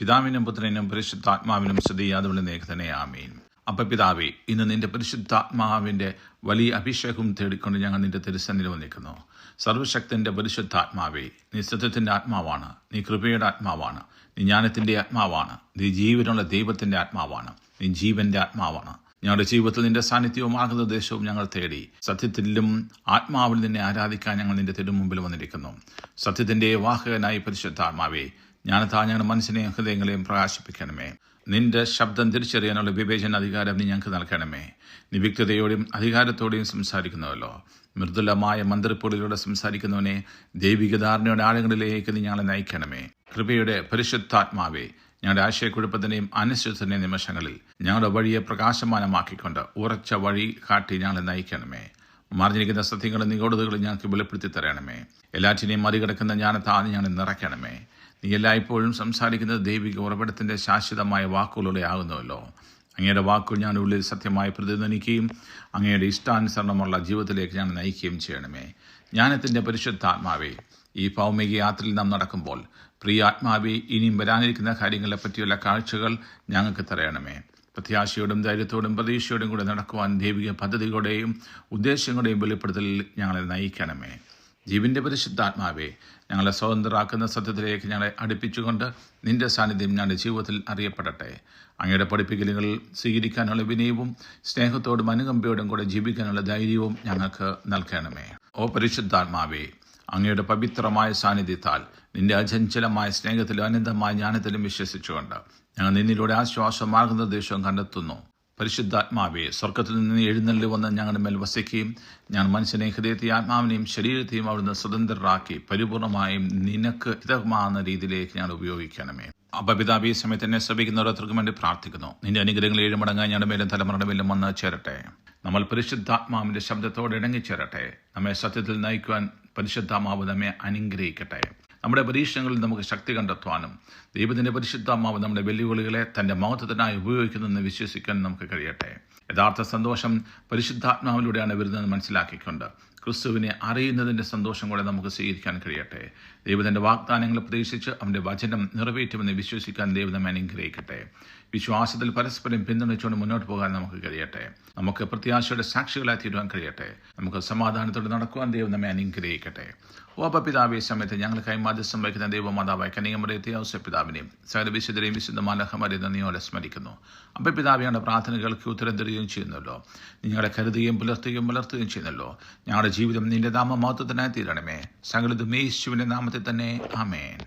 പിതാവിനും പുത്രനും പരിശുദ്ധാത്മാവിനും സ്തുതി അതുകൊണ്ട് നേക്ക് തന്നെ ആമീൻ. അപ്പ പിതാവേ ഇന്ന് നിന്റെ പരിശുദ്ധാത്മാവിന്റെ വലിയ അഭിഷേകം തേടിക്കൊണ്ട് ഞങ്ങൾ നിന്റെ തിരുസന്നിൽ വന്നിരിക്കുന്നു. സർവശക്തന്റെ പരിശുദ്ധാത്മാവേ നീ സത്യത്തിന്റെ ആത്മാവാണ് നീ കൃപയുടെ ആത്മാവാണ് നീ ജ്ഞാനത്തിന്റെ ആത്മാവാണ് നീ ജീവനുള്ള ദൈവത്തിന്റെ ആത്മാവാണ് നീ ജീവന്റെ ആത്മാവാണ്. ഞങ്ങളുടെ ജീവിതത്തിൽ നിന്റെ സാന്നിധ്യവും മാർഗനിർദ്ദേശവും ഞങ്ങൾ തേടി സത്യത്തിലും ആത്മാവിൽ നിന്നെ ആരാധിക്കാൻ ഞങ്ങൾ നിന്റെ തിരുമുമ്പിൽ വന്നിരിക്കുന്നു. സത്യത്തിന്റെ വാഹകനായി പരിശുദ്ധാത്മാവേ ജ്ഞാനത്താ ഞങ്ങളുടെ മനസ്സിനെയും ഹൃദയങ്ങളെയും പ്രകാശിപ്പിക്കണമേ. നിന്റെ ശബ്ദം തിരിച്ചറിയാനുള്ള വിവേചന അധികാരം നീ ഞങ്ങൾക്ക് നൽകണമേ. നീ അധികാരത്തോടെയും സംസാരിക്കുന്നുവല്ലോ. മൃദുലമായ മന്ത്രിപ്പൊടിയിലൂടെ സംസാരിക്കുന്നവനെ ദൈവിക ധാരണയുടെ ആഴങ്ങളിലേക്ക് നീ ഞങ്ങളെ നയിക്കണമേ. കൃപയുടെ പരിശുദ്ധാത്മാവേ ഞങ്ങളുടെ ആശയക്കുഴപ്പത്തിന്റെയും അനിശ്ചിതത്തിന്റെയും നിമിഷങ്ങളിൽ ഞങ്ങളുടെ വഴിയെ പ്രകാശമാനമാക്കിക്കൊണ്ട് ഉറച്ച വഴി കാട്ടി ഞങ്ങളെ നയിക്കണമേ. മറിഞ്ഞിരിക്കുന്ന സത്യങ്ങളും നിഗൂഢതകളും ഞങ്ങൾക്ക് വെളിപ്പെടുത്തി തരണമേ. എല്ലാറ്റിനെയും മറികടക്കുന്ന ജ്ഞാനത്താന്ന് ഞങ്ങളെ നിറയ്ക്കണമേ. നീ എല്ലായ്പ്പോഴും സംസാരിക്കുന്നത് ദൈവിക ഉറവിടത്തിന്റെ ശാശ്വതമായ വാക്കുകളുടെ ആകുന്നുവല്ലോ അങ്ങയുടെ വാക്കുകൾ ഞാൻ ഉള്ളിൽ സത്യമായി പ്രതിധ്വനിക്കുകയും അങ്ങയുടെ ഇഷ്ടാനുസരണമുള്ള ജീവിതത്തിലേക്ക് ഞാൻ നയിക്കുകയും ചെയ്യണമേ. ജ്ഞാനത്തിന്റെ പരിശുദ്ധാത്മാവേ ഈ ഭൗമിക യാത്രയിൽ നാം നടക്കുമ്പോൾ പ്രിയ ആത്മാവി ഇനിയും വരാനിരിക്കുന്ന കാര്യങ്ങളെ പറ്റിയുള്ള കാഴ്ചകൾ ഞങ്ങൾക്ക് തരയണമേ. പ്രത്യാശയോടും ധൈര്യത്തോടും പ്രതീക്ഷയോടും കൂടെ നടക്കുവാൻ ദൈവിക പദ്ധതികളുടെയും ഉദ്ദേശങ്ങളുടെയും വെളിപ്പെടുത്തലിൽ ഞങ്ങളെ നയിക്കണമേ. ജീവന്റെ പരിശുദ്ധാത്മാവെ ഞങ്ങളെ സ്വതന്ത്രരാക്കുന്ന സത്യത്തിലേക്ക് ഞങ്ങളെ അടുപ്പിച്ചുകൊണ്ട് നിന്റെ സാന്നിധ്യം ഞങ്ങളുടെ ജീവിതത്തിൽ അറിയപ്പെടട്ടെ. അങ്ങയുടെ പഠിപ്പിക്കലുകൾ സ്വീകരിക്കാനുള്ള വിനയവും സ്നേഹത്തോടും അനുകമ്പയോടും കൂടെ ജീവിക്കാനുള്ള ധൈര്യവും ഞങ്ങൾക്ക് നൽകണമേ. ഓ പരിശുദ്ധാത്മാവേ അങ്ങയുടെ പവിത്രമായ സാന്നിധ്യത്താൽ നിന്റെ അചഞ്ചലമായ സ്നേഹത്തിലും അനന്തമായ ജ്ഞാനത്തിലും വിശ്വസിച്ചുകൊണ്ട് ഞങ്ങൾ നിന്നിലൂടെ ആശ്വാസം മാർഗനിർദ്ദേശവും കണ്ടെത്തുന്നു. പരിശുദ്ധാത്മാവെ സ്വർഗത്തിൽ നിന്ന് എഴുന്നള്ളി വന്ന് ഞങ്ങളുടെ മേൽ വസിക്കുകയും ഞാൻ മനുഷ്യനെ ഹൃദയത്തെയും ആത്മാവിനെയും ശരീരത്തെയും അവിടുന്ന് സ്വതന്ത്രരാക്കി പരിപൂർണമായും നിനക്ക് ഹിതമാകുന്ന രീതിയിലേക്ക് ഞാൻ ഉപയോഗിക്കണമേ. അപ്പൊ സമയത്ത് എന്നെ ശ്രമിക്കുന്ന ഓരോരുത്തർക്കും വേണ്ടി പ്രാർത്ഥിക്കുന്നു. നിന്റെ അനുഗ്രഹങ്ങൾ ഏഴുമടങ്ങാൻ ഞങ്ങളുടെ മേലും തലമുറയുടെ മേലും വന്ന് ചേരട്ടെ. നമ്മൾ പരിശുദ്ധാത്മാവിന്റെ ശബ്ദത്തോട് ഇണങ്ങിച്ചേരട്ടെ. നമ്മെ സത്യത്തിൽ നയിക്കുവാൻ പരിശുദ്ധാത്മാവ് നമ്മെ അനുഗ്രഹിക്കട്ടെ. നമ്മുടെ പരീക്ഷണങ്ങളിൽ നമുക്ക് ശക്തി കണ്ടെത്തുവാനും ദൈവത്തിന്റെ പരിശുദ്ധാത്മാവ് നമ്മുടെ വെല്ലുവിളികളെ തന്റെ മഹത്വത്തിനായി ഉപയോഗിക്കുന്നെന്ന് വിശ്വസിക്കാൻ നമുക്ക് കഴിയട്ടെ. യഥാർത്ഥ സന്തോഷം പരിശുദ്ധാത്മാവിലൂടെയാണ് വരുന്നതെന്ന് മനസ്സിലാക്കിക്കൊണ്ട് ക്രിസ്തുവിനെ അറിയുന്നതിന്റെ സന്തോഷം കൂടെ നമുക്ക് സ്വീകരിക്കാൻ കഴിയട്ടെ. ദൈവത്തിന്റെ വാഗ്ദാനങ്ങൾ പ്രതീക്ഷിച്ച് അവന്റെ വചനം നിറവേറ്റുമെന്ന് വിശ്വസിക്കാൻ ദൈവം നമ്മെ അനുഗ്രഹിക്കട്ടെ. വിശ്വാസത്തിൽ പരസ്പരം പിന്തുണച്ചുകൊണ്ട് മുന്നോട്ട് പോകാൻ നമുക്ക് കഴിയട്ടെ. നമുക്ക് പ്രത്യാശയുടെ സാക്ഷികളായി തീരുവാൻ കഴിയട്ടെ. നമുക്ക് സമാധാനത്തോടെ നടക്കുവാൻ ദൈവം നമ്മെ അനുഗ്രഹിക്കട്ടെ. ഓ അപ്പ പിതാവെ സമയത്ത് ഞങ്ങൾ കൈമാധ്യസ്ഥം വഹിക്കുന്ന ദൈവമാതാവായി ഔസ പിതാവിനെയും സകല വിശുദ്ധരെയും വിശുദ്ധ മാലഹമരെ നന്ദിയോടെ സ്മരിക്കുന്നു. അപ്പ പിതാവിയുടെ പ്രാർത്ഥനകൾക്ക് ഉത്തരം തരികയും ചെയ്യുന്നല്ലോ. നിങ്ങളെ കരുതുകയും പുലർത്തുകയും പുലർത്തുകയും ചെയ്യുന്നല്ലോ. ഞങ്ങളുടെ ജീവിതം നിന്റെ നാമ മഹത്വത്തിനായി തീരണമേ. സകലതും യേശുവിന്റെ നാമത്തിൽ തന്നെ. ആമേൻ.